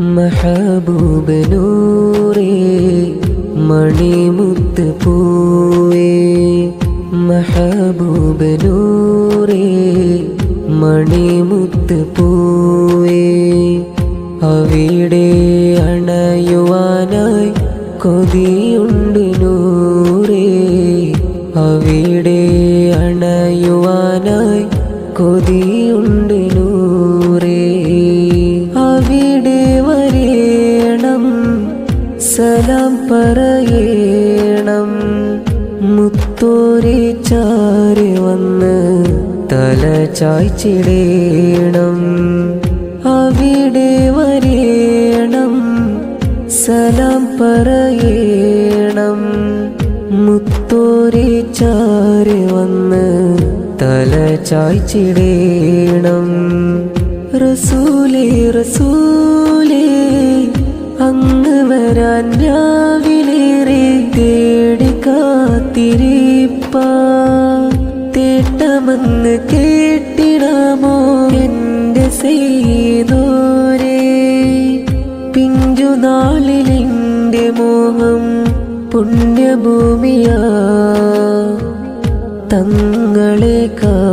മഹബൂബ് നൂറേ മണിമുത്ത് പൂവേ. മഹബൂബ് നൂറേ മണിമുത്ത് പൂവേ. അവിടെ അണയുവാനായി കൊതിയുണ്ട് നൂറേ. അവിടെ അണയുവാനായി കൊതിയുണ്ട് സലാം പറയണം. മുത്തോരെ ചാരി വന്ന് തല ചായ്ച്ചിടേണം. അവിടെ വരേണം. സലാം പറയണം. മുത്തോരെ ചാരി വന്ന് തല ചായ്ച്ചിടേണം. റസൂലേ റസൂലേ അങ്ങ് വരാൻ രാവിലേറെ തേടി കാത്തിരിപ്പ. തേട്ടമെന്ന് കേട്ടിടാമോ എന്റെ ചെയ്തോരേ പിഞ്ചുനാളിലെന്റെ മോഹം പുണ്യഭൂമിയാ. തങ്ങളെ കാണുവാനും